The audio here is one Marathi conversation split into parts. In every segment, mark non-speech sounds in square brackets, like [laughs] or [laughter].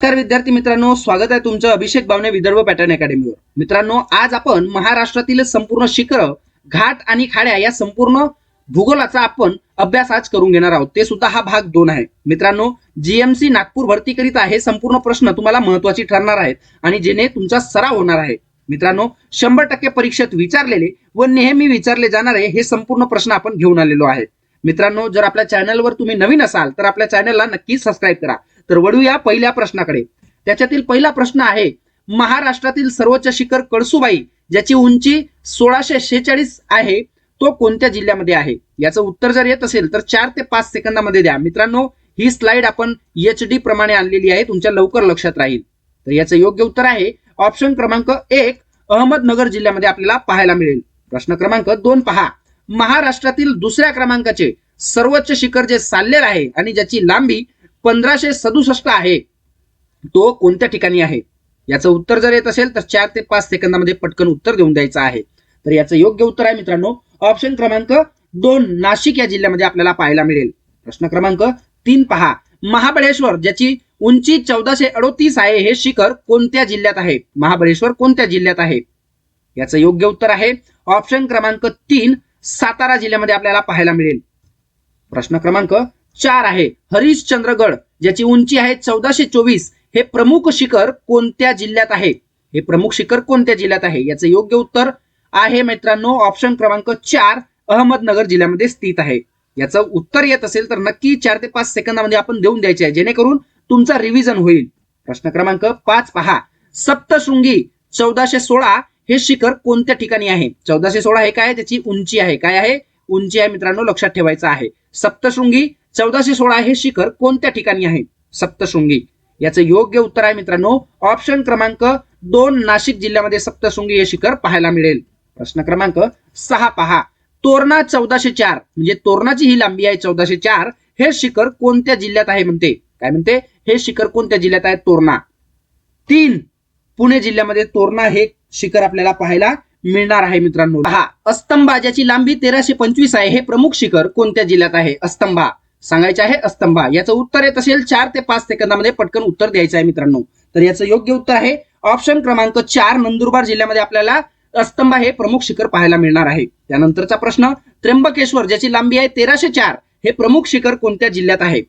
नमस्कार विद्यार्थी मित्रांनो स्वागत आहे तुमचं अभिषेक बावने विदर्भ पॅटर्न अकॅडमीवर. मित्रांनो आज आपण महाराष्ट्रातील संपूर्ण शिखर घाट आणि खाड्या या संपूर्ण भूगोलाचा आपण अभ्यास आज करून घेणार आहोत. ते सुद्धा हा भाग दोन आहे. मित्रांनो जीएमसी नागपूर भरती करिता हे संपूर्ण प्रश्न तुम्हाला महत्वाची ठरणार आहेत आणि जेणे तुमचा सराव होणार आहे. मित्रांनो शंभर टक्के परीक्षेत विचारलेले व नेहमी विचारले जाणारे हे संपूर्ण प्रश्न आपण घेऊन आलेलो आहे. मित्रांनो जर आपल्या चॅनलवर तुम्ही नवीन असाल तर आपल्या चॅनलला नक्की सबस्क्राईब करा. तर वळूया पहिल्या प्रश्नाकडे. त्याच्यातील पहिला प्रश्न आहे महाराष्ट्रातील सर्वोच्च शिखर कळसुबाई ज्याची उंची सोळाशे शेहेचाळीस आहे तो कोणत्या जिल्ह्यामध्ये आहे? याचं उत्तर जर येत असेल तर चार ते पाच सेकंदामध्ये द्या. मित्रांनो ही स्लाइड आपण एच डी प्रमाणे आणलेली आहे तुमच्या लवकर लक्षात राहील. तर याचं योग्य उत्तर आहे ऑप्शन क्रमांक एक अहमदनगर जिल्ह्यामध्ये आपल्याला पाहायला मिळेल. प्रश्न क्रमांक दोन पहा. महाराष्ट्रातील दुसऱ्या क्रमांकाचे सर्वोच्च शिखर जे साल्लेर आहे आणि ज्याची लांबी पंधराशे सदुसष्ट आहे. तो कोणत्या ठिकाणी आहे? याचं उत्तर जर येत असेल तर चार ते पाच सेकंदामध्ये पटकन उत्तर देऊन द्यायचं आहे. तर याचं योग्य उत्तर आहे मित्रांनो ऑप्शन क्रमांक दोन नाशिक या जिल्ह्यामध्ये आपल्याला पाहायला मिळेल. प्रश्न क्रमांक तीन पहा. महाबळेश्वर ज्याची उंची चौदाशे अडोतीस आहे हे शिखर कोणत्या जिल्ह्यात आहे? महाबळेश्वर कोणत्या जिल्ह्यात आहे? याचं योग्य उत्तर आहे ऑप्शन क्रमांक तीन सातारा जिल्ह्यामध्ये आपल्याला पाहायला मिळेल. प्रश्न क्रमांक चार आहे. हरिश्चंद्रगड ज्याची उंची आहे चौदाशे चोवीस. हे प्रमुख शिखर कोणत्या जिल्ह्यात आहे? हे प्रमुख शिखर कोणत्या जिल्ह्यात आहे? याचं योग्य उत्तर आहे मित्रांनो ऑप्शन क्रमांक चार अहमदनगर जिल्ह्यामध्ये स्थित आहे. याचं उत्तर येत असेल तर नक्की चार ते पाच सेकंदामध्ये आपण देऊन द्यायचे आहे. जेणेकरून तुमचा रिव्हिजन होईल. प्रश्न क्रमांक पाच पहा. सप्तशृंगी चौदाशे सोळा हे शिखर कोणत्या ठिकाणी आहे? चौदाशे सोळा हे काय त्याची उंची आहे. काय आहे? उंची आहे मित्रांनो लक्षात ठेवायचं आहे. सप्तशृंगी चौदाशे सोळा हे शिखर कोणत्या ठिकाणी आहे? सप्तशृंगी. याचं योग्य उत्तर आहे मित्रांनो ऑप्शन क्रमांक दोन नाशिक जिल्ह्यामध्ये सप्तशृंगी हे शिखर पाहायला मिळेल. प्रश्न क्रमांक सहा पहा. तोरणा चौदाशे चार म्हणजे तोरणाची ही लांबी आहे चौदाशे चार हे शिखर कोणत्या जिल्ह्यात आहे म्हणते? काय म्हणते? हे शिखर कोणत्या जिल्ह्यात आहे? तोरणा. तीन पुणे जिल्ह्यामध्ये तोरणा हे शिखर आपल्याला पाहायला मिळणार आहे मित्रांनो. हा अस्तंभा ज्याची लांबी तेराशे पंचवीस आहे हे प्रमुख शिखर कोणत्या जिल्ह्यात आहे? अस्तंभा. सांगायचे आहे अस्तंबा याचं उत्तर येत असेल चार ते पाच सेकंदामध्ये पटकन उत्तर द्यायचं आहे मित्रांनो. तर याचं योग्य उत्तर आहे ऑप्शन क्रमांक चार नंदुरबार जिल्ह्यामध्ये आपल्याला अस्तंबा हे प्रमुख शिखर पाहायला मिळणार आहे. त्यानंतरचा प्रश्न त्र्यंबकेश्वर ज्याची लांबी आहे तेराशे चार हे प्रमुख शिखर कोणत्या जिल्ह्यात आहे?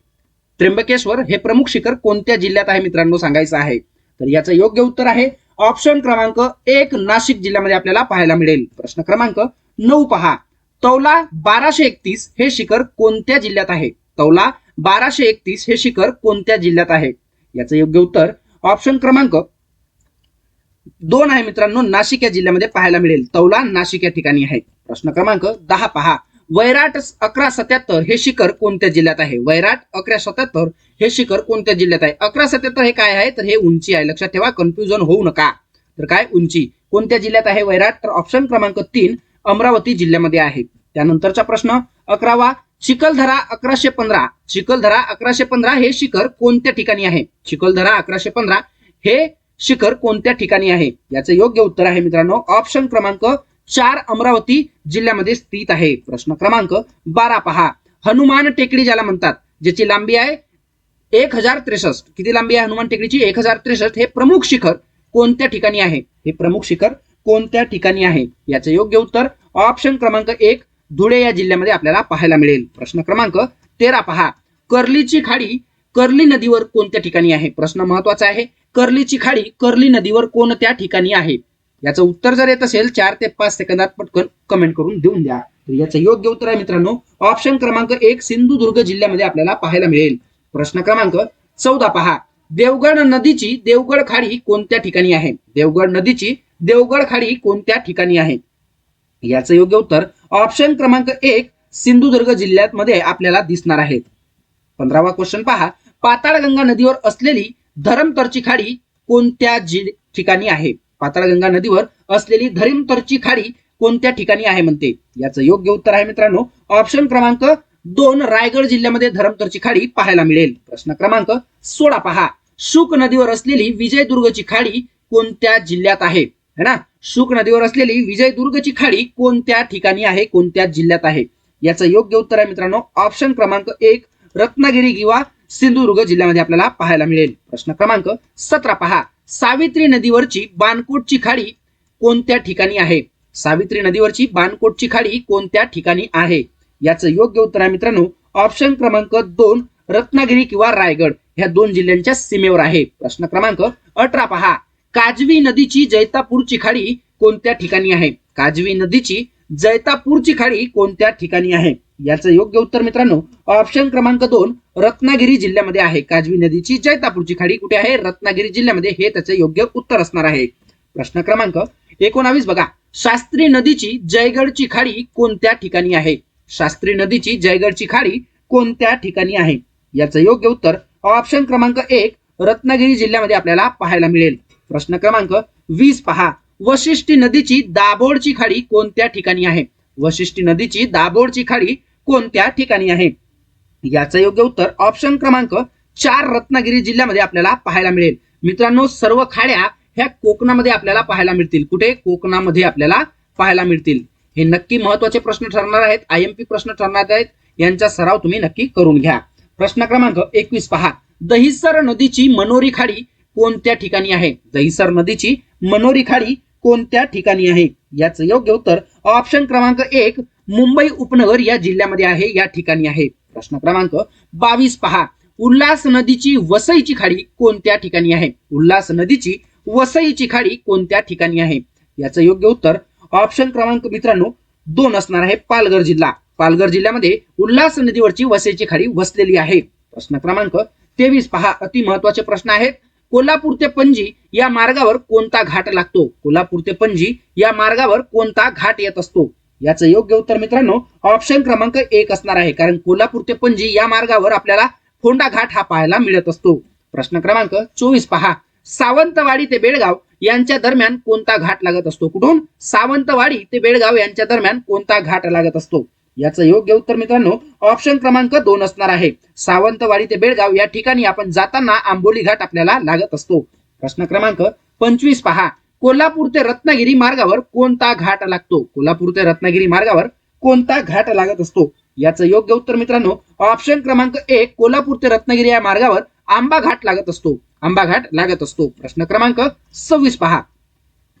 त्र्यंबकेश्वर हे प्रमुख शिखर कोणत्या जिल्ह्यात आहे मित्रांनो सांगायचं आहे. तर याचं योग्य उत्तर आहे ऑप्शन क्रमांक एक नाशिक जिल्ह्यामध्ये आपल्याला पाहायला मिळेल. प्रश्न क्रमांक नऊ पहा. तौला बाराशे एकतीस हे शिखर कोणत्या जिल्ह्यात आहे? तौला बाराशे एकतीस हे शिखर कोणत्या जिल्ह्यात आहे? याचं योग्य उत्तर ऑप्शन क्रमांक दोन आहे मित्रांनो नाशिक या जिल्ह्यामध्ये पाहायला मिळेल. तौला नाशिक या ठिकाणी आहे. प्रश्न क्रमांक दहा पहा. वैराट अकरा सत्याहत्तर हे शिखर कोणत्या जिल्ह्यात आहे? वैराट अकरा सत्याहत्तर हे शिखर कोणत्या जिल्ह्यात आहे? अकरा सत्याहत्तर हे काय आहे? तर हे उंची आहे. लक्षात ठेवा कन्फ्युजन होऊ नका. तर काय? उंची. कोणत्या जिल्ह्यात आहे? वैराट? तर ऑप्शन क्रमांक तीन अमरावती जिल्ह्यामध्ये आहे. त्यानंतरचा प्रश्न अकरावा चिखलदरा अकराशे पंधरा. चिखलदरा अकराशे पंधरा हे शिखर कोणत्या ठिकाणी आहे? चिखलदरा अकराशे पंधरा हे शिखर कोणत्या ठिकाणी आहे? याचं योग्य उत्तर आहे मित्रांनो ऑप्शन क्रमांक चार अमरावती जिल्ह्यामध्ये स्थित आहे. प्रश्न क्रमांक बारा पहा. हनुमान टेकडी ज्याला म्हणतात ज्याची लांबी आहे एक हजार त्रेसष्ट. किती लांबी आहे हनुमान टेकडीची? एक हजार त्रेसष्ट. हे प्रमुख शिखर कोणत्या ठिकाणी आहे? हे प्रमुख शिखर कोणत्या ठिकाणी आहे? याचं योग्य उत्तर ऑप्शन क्रमांक एक धुळे या जिल्ह्यामध्ये आपल्याला पाहायला मिळेल. प्रश्न क्रमांक तेरा पहा. कर्लीची खाडी कर्ली नदीवर कोणत्या ठिकाणी आहे? प्रश्न महत्त्वाचा आहे. कर्लीची खाडी कर्ली नदीवर कोणत्या ठिकाणी आहे? याचं उत्तर जर येत असेल चार ते पाच सेकंदात पटकन कमेंट करून देऊन द्या. तर याचं योग्य उत्तर आहे मित्रांनो ऑप्शन क्रमांक एक सिंधुदुर्ग जिल्ह्यामध्ये आपल्याला पाहायला मिळेल. प्रश्न क्रमांक चौदा पहा. देवगड नदीची देवगड खाडी कोणत्या ठिकाणी आहे? देवगड नदीची देवगड खाडी कोणत्या ठिकाणी आहे? याचं योग्य उत्तर ऑप्शन क्रमांक एक सिंधुदुर्ग जिल्ह्यात मध्ये आपल्याला दिसणार आहेत. पंधरावा क्वेश्चन पहा. पाताळगंगा नदीवर असलेली धरमतरची खाडी कोणत्या ठिकाणी आहे? पाताळगंगा नदीवर असलेली धरमतरची खाडी कोणत्या ठिकाणी आहे म्हणते? याचं योग्य उत्तर आहे मित्रांनो ऑप्शन क्रमांक दोन रायगड जिल्ह्यामध्ये धरमतरची खाडी पाहायला मिळेल. प्रश्न क्रमांक सोळा पहा. शुक नदीवर असलेली विजयदुर्गची खाडी कोणत्या जिल्ह्यात आहे? है ना? शुक नदीवर असलेली विजयदुर्गची खाडी कोणत्या ठिकाणी आहे कोणत्या जिल्ह्यात आहे? याचं योग्य उत्तर आहे मित्रांनो ऑप्शन क्रमांक एक रत्नागिरी किंवा सिंधुदुर्ग जिल्ह्यामध्ये आपल्याला पाहायला मिळेल. प्रश्न क्रमांक सतरा पहा. सावित्री नदीवरची बाणकोटची खाडी कोणत्या ठिकाणी आहे? सावित्री नदीवरची बाणकोटची खाडी कोणत्या ठिकाणी आहे? याचं योग्य उत्तर आहे मित्रांनो ऑप्शन क्रमांक दोन रत्नागिरी किंवा रायगड. ह्या दोन जिल्ह्यांच्या सीमेवर आहे. प्रश्न क्रमांक अठरा पहा. काजवी नदीची जैतापूरची खाडी कोणत्या ठिकाणी आहे? काजवी नदीची जैतापूरची खाडी कोणत्या ठिकाणी आहे? याचं योग्य उत्तर मित्रांनो ऑप्शन क्रमांक दोन रत्नागिरी जिल्ह्यामध्ये आहे. काजवी नदीची जैतापूरची खाडी कुठे आहे? रत्नागिरी जिल्ह्यामध्ये. हे त्याचं योग्य उत्तर असणार आहे. प्रश्न क्रमांक एकोणावीस बघा. शास्त्री नदीची जयगडची खाडी कोणत्या ठिकाणी आहे? शास्त्री नदीची जयगडची खाडी कोणत्या ठिकाणी आहे? याचं योग्य उत्तर ऑप्शन क्रमांक एक रत्नागिरी जिल्ह्यामध्ये आपल्याला पाहायला मिळेल. प्रश्न क्रमांक वीस पहा. वशिष्ठी नदीची दाभोळची खाडी कोणत्या ठिकाणी आहे? वशिष्ठी नदीची दाभोळची खाडी कोणत्या ठिकाणी आहे? याचं योग्य उत्तर ऑप्शन क्रमांक चार रत्नागिरी जिल्ह्यामध्ये आपल्याला पाहायला मिळेल. मित्रांनो सर्व खाड्या ह्या कोकणामध्ये आपल्याला पाहायला मिळतील. कुठे? कोकणामध्ये आपल्याला पाहायला मिळतील. हे नक्की महत्त्वाचे प्रश्न ठरणार आहेत. आय एम पी प्रश्न ठरणार आहेत. यांचा सराव तुम्ही नक्की करून घ्या. प्रश्न क्रमांक एकवीस पहा. दहिसर नदीची मनोरी खाडी कोणत्या ठिकाणी आहे? दहिसर नदीची मनोरी खाडी कोणत्या ठिकाणी आहे? याचं योग्य उत्तर ऑप्शन क्रमांक एक मुंबई उपनगर या जिल्ह्यामध्ये आहे या ठिकाणी आहे. प्रश्न क्रमांक बावीस पहा. उल्हास नदीची वसईची खाडी कोणत्या ठिकाणी आहे? उल्हास नदीची वसईची खाडी कोणत्या ठिकाणी आहे? याचं योग्य उत्तर ऑप्शन क्रमांक मित्रांनो दोन असणार आहे पालघर जिल्हा. पालघर जिल्ह्यामध्ये उल्हास नदीवरची वसईची खाडी वसलेली आहे. प्रश्न क्रमांक तेवीस पहा. अति महत्त्वाचे प्रश्न आहेत. कोल्हापूर ते पणजी या मार्गावर कोणता घाट लागतो? कोल्हापूर ते पणजी या मार्गावर कोणता घाट येत असतो? याचं योग्य उत्तर मित्रांनो ऑप्शन क्रमांक एक असणार आहे. कारण कोल्हापूर ते पणजी या मार्गावर आपल्याला फोंडा घाट हा पाहायला मिळत असतो. प्रश्न क्रमांक चोवीस पहा. सावंतवाडी ते बेळगाव यांच्या दरम्यान कोणता घाट लागत असतो? कुठून? सावंतवाडी ते बेळगाव यांच्या दरम्यान कोणता घाट लागत असतो? याचं योग्य उत्तर मित्रांनो ऑप्शन क्रमांक दोन असणार आहे. सावंतवाडी ते बेळगाव या ठिकाणी आपण जाताना आंबोली घाट आपल्याला लागत असतो. प्रश्न क्रमांक पंचवीस पहा. कोल्हापूर ते रत्नागिरी मार्गावर कोणता घाट लागतो? कोल्हापूर ते रत्नागिरी मार्गावर कोणता घाट लागत असतो? याचं योग्य उत्तर मित्रांनो ऑप्शन क्रमांक एक कोल्हापूर ते रत्नागिरी या मार्गावर आंबा घाट लागत असतो. आंबा घाट लागत असतो. प्रश्न क्रमांक सव्वीस पहा.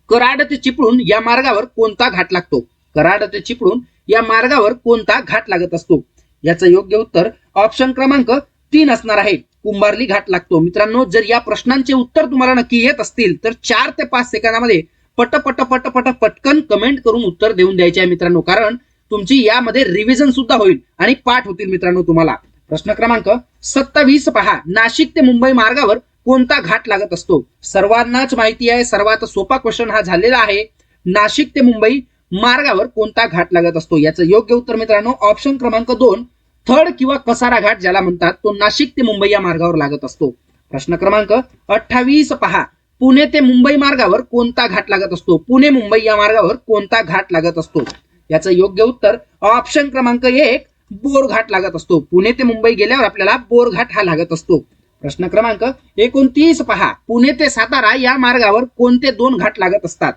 कराड ते चिपळूण या मार्गावर कोणता घाट लागतो? कराड ते चिपळूण या मार्गावर कोणता घाट लागत असतो? याचं योग्य उत्तर ऑप्शन क्रमांक तीन असणार आहे. कुंभारली घाट लागतो. मित्रांनो जर या प्रश्नांचे उत्तर तुम्हाला नक्की येत असतील तर चार ते पाच सेकंदामध्ये पट पट पट पट पटकन कमेंट करून उत्तर देऊन द्यायचे आहे मित्रांनो. कारण तुमची यामध्ये रिव्हिजन सुद्धा होईल आणि पाठ होतील मित्रांनो तुम्हाला. प्रश्न क्रमांक सत्तावीस पहा. नाशिक ते मुंबई मार्गावर कोणता घाट लागत असतो? सर्वांनाच माहिती आहे सर्वात सोपा क्वेश्चन हा झालेला आहे. नाशिक ते मुंबई मार्गावर कोणता घाट लागत असतो? याचं योग्य उत्तर मित्रांनो ऑप्शन क्रमांक दोन थड किंवा कसारा घाट ज्याला म्हणतात तो नाशिक ते मुंबई या मार्गावर लागत असतो. प्रश्न क्रमांक अठ्ठावीस पहा. पुणे ते मुंबई मार्गावर कोणता घाट लागत असतो? पुणे मुंबई या मार्गावर कोणता घाट लागत असतो? याचं योग्य उत्तर ऑप्शन क्रमांक एक बोर घाट लागत असतो. पुणे ते मुंबई गेल्यावर आपल्याला बोर घाट हा लागत असतो. प्रश्न क्रमांक एकोणतीस पहा. पुणे ते सातारा या मार्गावर कोणते दोन घाट लागत असतात?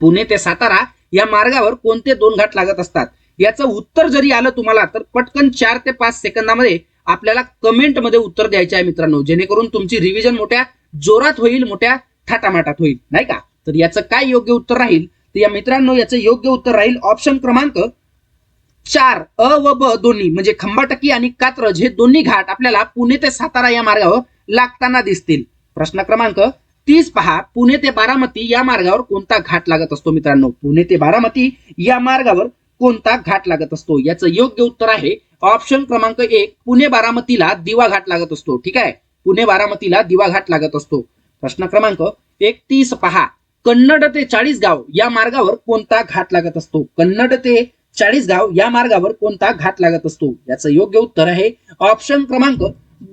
पुणे ते सातारा या मार्गावर कोणते दोन घाट लागत असतात? याचं उत्तर जरी आलं तुम्हाला तर पटकन चार ते पाच सेकंदामध्ये आपल्याला कमेंटमध्ये उत्तर द्यायचे आहे मित्रांनो. जेणेकरून तुमची रिव्हिजन मोठ्या जोरात होईल मोठ्या थाटामाटात होईल. नाही का? तर याचं काय योग्य उत्तर राहील? तर या मित्रांनो याचं योग्य उत्तर राहील ऑप्शन क्रमांक चार. अ व ब दोन्ही म्हणजे खंबाटकी आणि कात्रज हे दोन्ही घाट आपल्याला पुणे ते सातारा या मार्गावर लागताना दिसतील. प्रश्न क्रमांक तीस पहा पुणे ते बारामती या मार्गावर कोणता घाट लागत असतो मित्रांनो? पुणे ते बारामती या मार्गावर कोणता घाट लागत असतो? याचं योग्य उत्तर आहे ऑप्शन क्रमांक एक पुणे बारामतीला दिवा घाट लागत असतो. ठीक आहे? पुणे बारामतीला दिवा घाट लागत असतो. प्रश्न क्रमांक एकतीस पहा. कन्नड ते चाळीसगाव या मार्गावर कोणता घाट लागत असतो? कन्नड ते चाळीसगाव या मार्गावर कोणता घाट लागत असतो? याचं योग्य उत्तर आहे ऑप्शन क्रमांक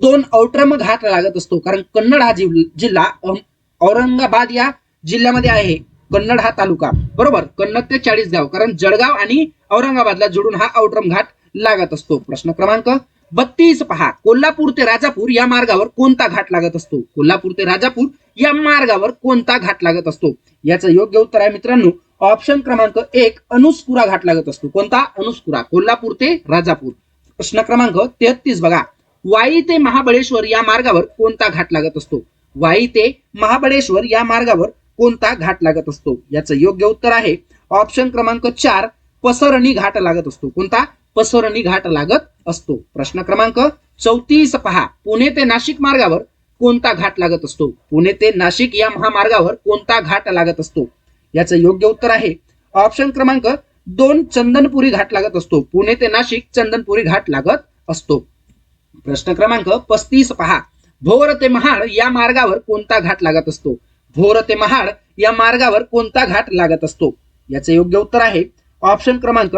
दोन औट्रम घाट लागत असतो. कारण कन्नड हा जिल्हा औरंगाबाद या जिल्ह्यामध्ये आहे कन्नड हा तालुका. बरोबर? कन्नड ते चाळीसगाव. कारण जळगाव आणि औरंगाबादला जोडून हा औट्रम घाट लागत असतो. प्रश्न क्रमांक बत्तीस पहा. कोल्हापूर ते राजापूर या मार्गावर कोणता घाट लागत असतो? कोल्हापूर ते राजापूर या मार्गावर कोणता घाट लागत असतो? याचं योग्य उत्तर आहे मित्रांनो ऑप्शन क्रमांक एक अनुस्कुरा घाट लागत असतो. कोणता? अनुस्कुरा कोल्हापूर ते राजापूर. प्रश्न क्रमांक तेहतीस बघा. वाई ते महाबळेश्वर या मार्गावर कोणता घाट लागत असतो? वाई ते महाबळेश्वर या मार्गावर कोणता घाट लागत असतो? याचं योग्य उत्तर आहे ऑप्शन क्रमांक चार पसरणी घाट लागत असतो. कोणता? पसरणी घाट लागत असतो. प्रश्न क्रमांक चौतीस पहा. पुणे ते नाशिक मार्गावर कोणता घाट लागत असतो? पुणे ते नाशिक या महामार्गावर कोणता घाट लागत असतो? याचं योग्य उत्तर आहे ऑप्शन क्रमांक दोन चंदनपुरी घाट लागत असतो. पुणे ते नाशिक चंदनपुरी घाट लागत असतो. प्रश्न क्रमांक पस्तीस पहा. भोर ते महाड या मार्गावर कोणता घाट लागत असतो? भोर ते महाड या मार्गावर कोणता घाट लागत असतो? याचं योग्य उत्तर आहे ऑप्शन क्रमांक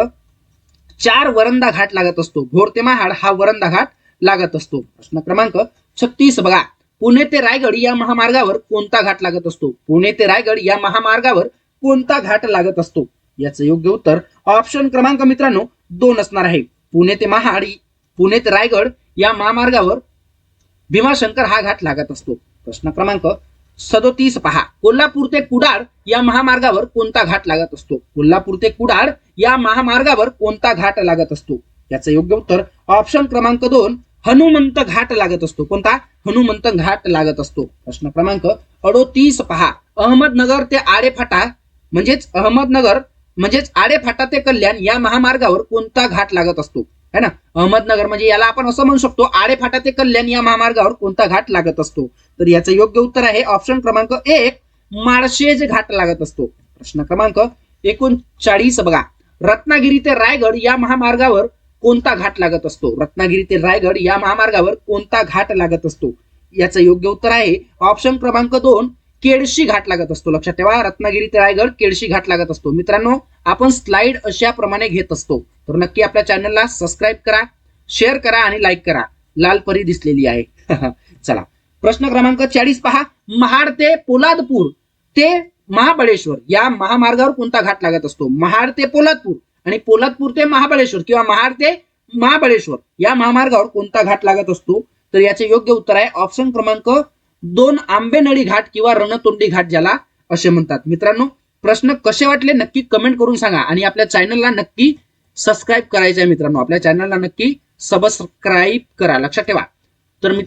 चार वरंदा घाट लागत असतो. भोर ते महाड हा वरंदा घाट लागत असतो. प्रश्न क्रमांक छत्तीस बघा. पुणे ते रायगड या महामार्गावर कोणता घाट लागत असतो? पुणे ते रायगड या महामार्गावर कोणता घाट लागत असतो? याचं योग्य उत्तर ऑप्शन क्रमांक मित्रांनो दोन असणार आहे. पुणे ते महाड पुणे ते रायगड या महामार्गावर भीमाशंकर हा घाट लागत असतो. प्रश्न क्रमांक सदोतीस पहा. कोल्हापूर ते कुडाळ या महामार्गावर कोणता घाट लागत असतो? कोल्हापूर ते कुडाळ या महामार्गावर कोणता घाट लागत असतो? याचं योग्य उत्तर ऑप्शन क्रमांक दोन हनुमंत घाट लागत असतो. कोणता? हनुमंत घाट लागत असतो. प्रश्न क्रमांक अडोतीस पहा. अहमदनगर ते आडेफाटा म्हणजेच अहमदनगर म्हणजेच आडेफाटा ते कल्याण या महामार्गावर कोणता घाट लागत असतो? है ना? अहमदनगर म्हणजे याला आपण असं म्हणू शकतो आडेफाटा ते कल्याण या महामार्गावर कोणता घाट लागत असतो? तर याचं योग्य उत्तर आहे ऑप्शन क्रमांक एक माळशेज घाट लागत असतो. प्रश्न क्रमांक एकोणचाळीस बघा. रत्नागिरी ते रायगड या महामार्गावर कोणता घाट लागत असतो? रत्नागिरी ते रायगड या महामार्गावर कोणता घाट लागत असतो? याचं योग्य उत्तर आहे ऑप्शन क्रमांक दोन केळशी घाट लागत असतो. लक्षात ठेवा रत्नागिरी ते रायगड केळशी घाट लागत असतो. मित्रांनो आपण स्लाइड अशा प्रमाणे घेत असतो. तर नक्की आपल्या चॅनलला सबस्क्राईब करा शेअर करा आणि लाईक करा. लाल परी दिसलेली आहे. [laughs] चला. प्रश्न क्रमांक चाळीस पहा. महाड ते पोलादपूर ते महाबळेश्वर या महामार्गावर कोणता घाट लागत असतो? महाड ते पोलादपूर आणि पोलादपूर ते महाबळेश्वर किंवा महाड ते महाबळेश्वर या महामार्गावर कोणता घाट लागत असतो? तर याचे योग्य उत्तर आहे ऑप्शन क्रमांक दोन आंबेनळी घाट किंवा रणतोंडी घाट ज्याला असे म्हणतात. मित्रांनो प्रश्न कसे वाटले नक्की कमेंट करून सांगा आणि आपल्या चॅनलला नक्की सबस्क्राईब करायचं आहे मित्रांनो. आपल्या चॅनलला नक्की सबस्क्राईब करा. लक्षात ठेवा. तर मित्र